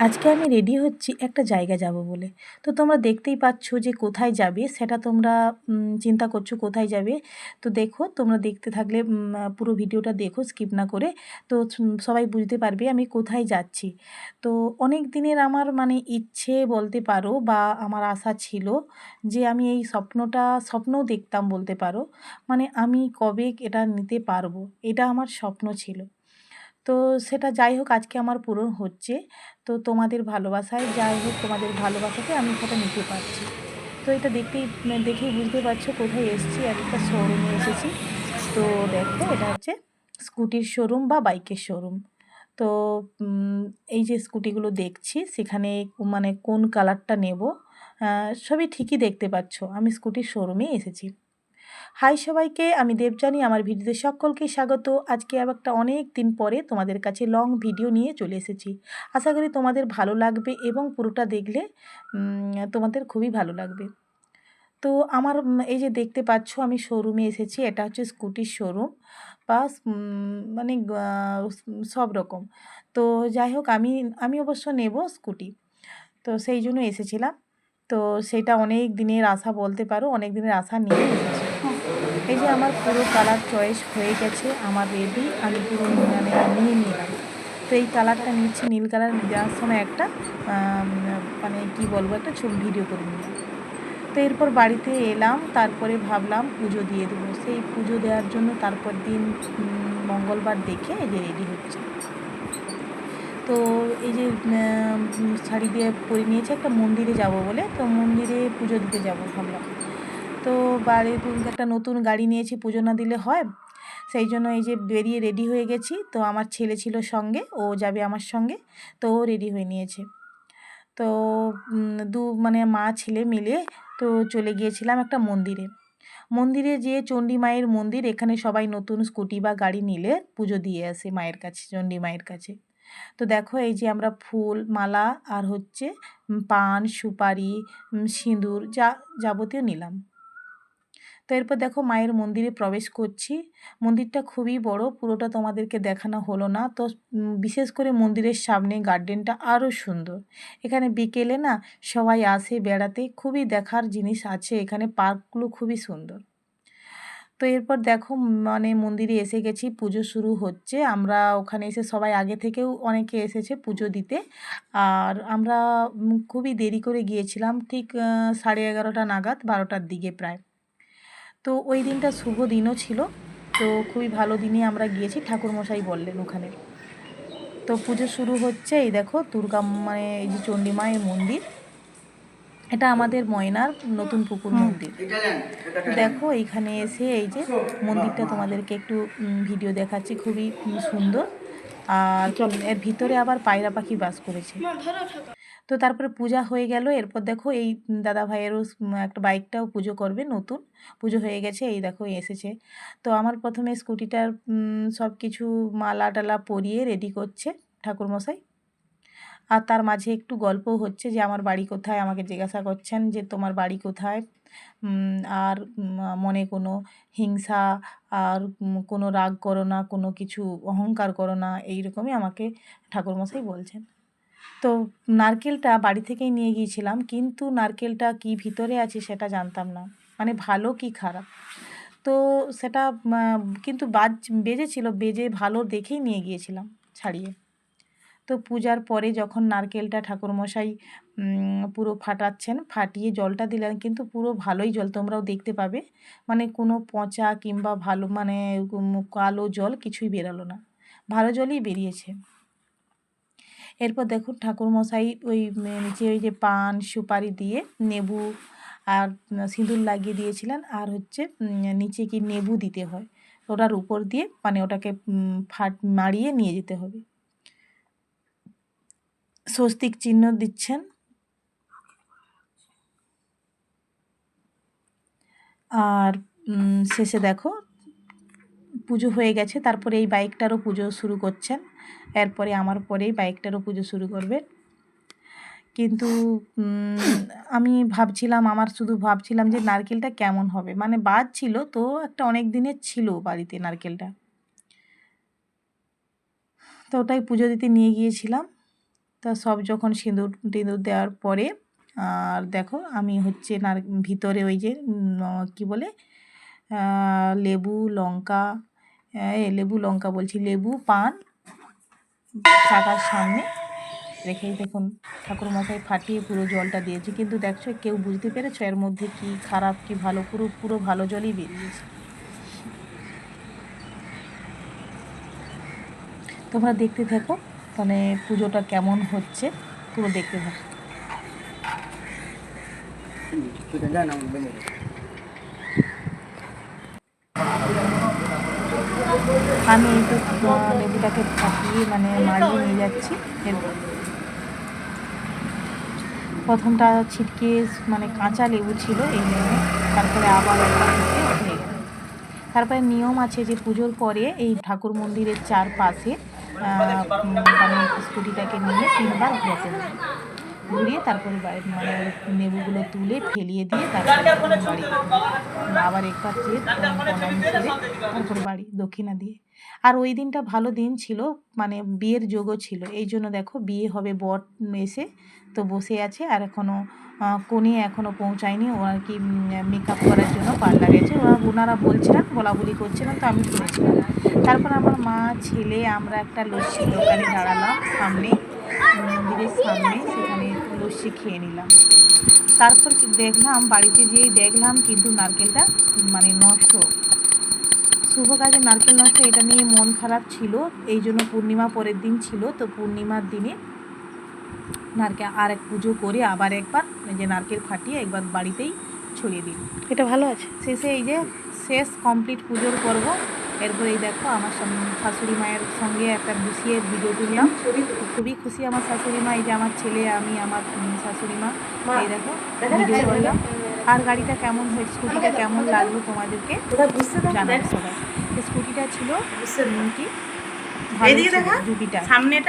আজকে আমি রেডি হচ্ছি একটা জায়গা যাব বলে। তো তোমরা দেখতেই পাচ্ছ যে কোথায় যাবে, সেটা তোমরা চিন্তা করছ কোথায় যাবে। তো দেখো, তোমরা দেখতে থাকলে পুরো ভিডিওটা দেখো স্কিপ না করে। তো সবাই বুঝতে পারবে আমি কোথায় যাচ্ছি। তো অনেক দিনের আমার মানে ইচ্ছে বলতে পারো বা আমার আশা ছিল যে আমি এই স্বপ্নটা, স্বপ্নও দেখতাম বলতে পারো। মানে আমি কবে এটা নিতে পারব? এটা আমার স্বপ্ন ছিল। তো সেটা যাই হোক আজকে আমার পূরণ হচ্ছে। তো তোমাদের ভালোবাসায় যাই হোক তোমাদের ভালোবাসাতে আমি সেটা নিতে পারছি। তো এটা দেখতেই, দেখেই বুঝতে পারছ কোথায় এসেছি, একটা শোরুমে এসেছি। তো দেখো এটা হচ্ছে স্কুটির শোরুম বা বাইকের শোরুম। তো এই যে স্কুটিগুলো দেখছি, সেখানে মানে কোন কালারটা নেব সবই ঠিকই দেখতে পাচ্ছ। আমি স্কুটির শোরুমে এসেছি। হাই সবাইকে, আমি দেবজানি আমার ভিডিওতে সকলকে স্বাগত। আজকে আবার একটা অনেক দিন পরে তোমাদের কাছে লং ভিডিও নিয়ে চলে এসেছি। আশা করি তোমাদের ভালো লাগবে এবং পুরোটা দেখলে তোমাদের খুবই ভালো লাগবে। তো আমার এই যে দেখতে পাচ্ছ, আমি শোরুমে এসেছি, এটা হচ্ছে স্কুটির শোরুম বা মানে সব রকম। তো যাই হোক, আমি আমি অবশ্য নেব স্কুটি তো সেই জন্য এসেছিলাম। তো সেটা অনেক দিনের আশা বলতে পারো, অনেক দিনের আশা নিয়ে এসেছি। এই যে আমার পুরো কালার চয়েস হয়ে গেছে, আমার রেডি আমি পুরো মানে নিয়ে নিলাম। তো এই কালারটা নিচ্ছি, নীল কালার দেওয়ার সময় একটা মানে কি বলব, একটা ছবি ভিডিও করে নিলাম। তো এরপর বাড়িতে এলাম, তারপরে ভাবলাম পুজো দিয়ে দেবো। সেই পুজো দেওয়ার জন্য তারপর দিন মঙ্গলবার দেখে এই যে রেডি হচ্ছে। তো এই যে শাড়ি দিয়ে পরে নিয়েছে, একটা মন্দিরে যাব বলে, তো মন্দিরে পুজো দিতে যাব ভাবলাম। তো বাড়ি একটা নতুন গাড়ি নিয়েছি, পুজো না দিলে হয়। সেই জন্য এই যে বেরিয়ে রেডি হয়ে গেছি। তো আমার ছেলে ছিল সঙ্গে, ও যাবে আমার সঙ্গে, তো ও রেডি হয়ে নিয়েছে। তো দু মানে মা, ছেলে মিলে তো চলে গিয়েছিলাম একটা মন্দিরে। মন্দিরে যে চণ্ডী মায়ের মন্দির, এখানে সবাই নতুন স্কুটি বা গাড়ি নিলে পুজো দিয়ে আসে মায়ের কাছে, চণ্ডী মায়ের কাছে। তো দেখো এই যে আমরা ফুল, মালা আর হচ্ছে পান, সুপারি সিঁদুর যা, যাবতীয় নিলাম। তো এরপর দেখো মায়ের মন্দিরে প্রবেশ করছি। মন্দিরটা খুবই বড়, পুরোটা তোমাদেরকে দেখানো হলো না। তো বিশেষ করে মন্দিরের সামনে গার্ডেনটা আরও সুন্দর। এখানে বিকেলে না সবাই আসে বেড়াতে, খুবই দেখার জিনিস আছে এখানে, পার্কগুলো খুবই সুন্দর। তো এরপর দেখো মানে মন্দিরে এসে গেছি, পুজো শুরু হচ্ছে। আমরা ওখানে এসে সবাই আগে থেকেও অনেকে এসেছে পুজো দিতে। আর আমরা খুবই দেরি করে গিয়েছিলাম, ঠিক সাড়ে এগারোটা নাগাদ, বারোটার দিকে প্রায়। তো ওই দিনটা শুভ দিনও ছিল। তো খুবই ভালো দিনই আমরা গিয়েছি ঠাকুরমশাই বললেন ওখানে। তো পুজো শুরু হচ্ছে এই দেখো দুর্গা মানে এই যে চণ্ডীমায়ের মন্দির। এটা আমাদের ময়নার নতুন পুকুর মন্দির। তো দেখো এইখানে এসে এই যে মন্দিরটা তোমাদেরকে একটু ভিডিও দেখাচ্ছি খুবই সুন্দর। আর এর ভিতরে আবার পায়রা পাখি বাস করেছে। তো তারপরে পূজা হয়ে গেল। এরপর দেখো এই দাদা ভাইয়েরও একটা বাইকটাও পুজো করবে নতুন। পুজো হয়ে গেছে, এই দেখো এসেছে। তো আমার প্রথমে স্কুটিটার সব কিছু মালা টালা পরিয়ে রেডি করছে ঠাকুরমশাই। আর তার মাঝে একটু গল্পও হচ্ছে যে, আমার বাড়ি কোথায়? আমাকে জিজ্ঞাসা করছেন যে, তোমার বাড়ি কোথায়? আর মনে কোনো হিংসা আর কোনো রাগ করো না, কোনো কিছু অহংকার করো না, এইরকমই আমাকে ঠাকুরমশাই বলছেন। তো নারকেলটা বাড়ি থেকেই নিয়ে গিয়েছিলাম, কিন্তু নারকেলটা কি ভিতরে আছে সেটা জানতাম না। মানে ভালো কি খারাপ? তো সেটা কিন্তু বাজ, বেজেছিল, বেজে ভালো দেখেই নিয়ে গিয়েছিলাম ছাড়িয়ে। তো পূজার পরে যখন নারকেলটা ঠাকুরমশাই পুরো ফাটাচ্ছেন, ফাটিয়ে জলটা দিলেন, কিন্তু পুরো ভালোই জল, তোমরাও দেখতে পাবে। মানে কোনো পচা কিংবা ভালো মানে কালো জল কিছুই বেরালো না। ভালো জলই বেরিয়েছে। এরপর দেখুন ঠাকুরমশাই ওই নিচে ওই যে পান, সুপারি দিয়ে নেবু আর সিঁদুর লাগিয়ে দিয়েছিলেন। আর হচ্ছে নিচে কি নেবু দিতে হয়, ওটার উপর দিয়ে মানে ওটাকে ফাট মারিয়ে নিয়ে যেতে হবে। স্বস্তিক চিহ্ন দিচ্ছেন। আর শেষে দেখো পুজো হয়ে গেছে, তারপরে এই বাইকটারও পুজো শুরু করছেন। এরপরে আমার পরেই বাইকটারও পুজো শুরু করবে। কিন্তু আমি ভাবছিলাম, আমার শুধু ভাবছিলাম যে নারকেলটা কেমন হবে। মানে বাদ ছিল তো, একটা অনেক দিনের ছিল বাড়িতে নারকেলটা। তো ওটাই পুজো দিতে নিয়ে গিয়েছিলাম। তা সব যখন সিঁদুর টিঁদুর দেওয়ার পরে, আর দেখো আমি হচ্ছে নার, ভিতরে ওই যে কি বলে লেবু, লঙ্কা লেবু লঙ্কা বলছি। লেবু, পান চাকার সামনে রেখেই দেখুন ঠাকুরমশাই ফাটিয়ে পুরো জলটা দিয়েছে। কিন্তু দেখছ, কেউ বুঝতে পেরেছ এর মধ্যে কি খারাপ, কি ভালো? পুরো পুরো ভালো জলই বেরিয়েছে। তোমরা দেখতে থাকো মানে পুজোটা কেমন হচ্ছে, পুরো দেখতে থাকো। আমি এই তো লেবুটাকে ফাটিয়ে মানে মারিয়ে নিয়ে যাচ্ছি। প্রথমটা ছিটকে মানে কাঁচা লেবু ছিল এই জন্য তারপরে আবার তারপরে নিয়ম আছে যে পুজোর পরে এই ঠাকুর মন্দিরের চারপাশে মানে স্কুটিটাকে নিয়ে তিনবার ঘোরাতে ঘুরিয়ে তারপরে মানে নেবুগুলো তুলে ফেলিয়ে দিয়ে তারপরে বাড়ি আবার একবার যেয়ে প্রণাম তারপরে বাড়ি দক্ষিণা দিয়ে। আর ওই দিনটা ভালো দিন ছিল মানে বিয়ের যোগও ছিল। এই জন্য দেখো বিয়ে হবে বট এসে তো বসে আছে আর এখনও কোণে এখনও পৌঁছায়নি। ও আর কি মেকআপ করার জন্য পার্লার গেছে। ওরা ওনারা বলছিলেন বলা বলি করছিলেন তো আমি শুনেছিলাম তারপর আমার মা ছেলে আমরা একটা লস্যি দোকানে দাঁড়ালাম সামনে মন্দিরের সামনে। সেখানে লস্যি খেয়ে নিলাম। তারপর দেখলাম বাড়িতে যেয়ে দেখলাম কিন্তু নারকেলটা মানে নষ্ট। শুভ কাজে নারকেল নষ্ট এটা নিয়ে মন খারাপ ছিল। এই জন্য পূর্ণিমা পরের দিন ছিল তো পূর্ণিমার দিনে নারকেল আর এক পুজো করে আবার একবার এই যে নারকেল ফাটিয়ে একবার বাড়িতেই ছড়িয়ে দিই। এটা ভালো আছে। শেষে এই যে শেষ কমপ্লিট পুজোর পর্ব এরপর এই দেখো আমার শাশুড়ি মায়ের সঙ্গে একটা বসিয়ে ভিডিও তুললাম। খুবই খুশি আমার শাশুড়ি মা এই যে আমার ছেলে আমি আমার শাশুড়ি মা। এই দেখো ভিডিও করলাম আর গাড়িটা কেমন হয়েছে স্কুটিটা কেমন লাগল তোমাদেরকে সবাই স্কুটিটা ছিল কি। জুপিটার সামনেটা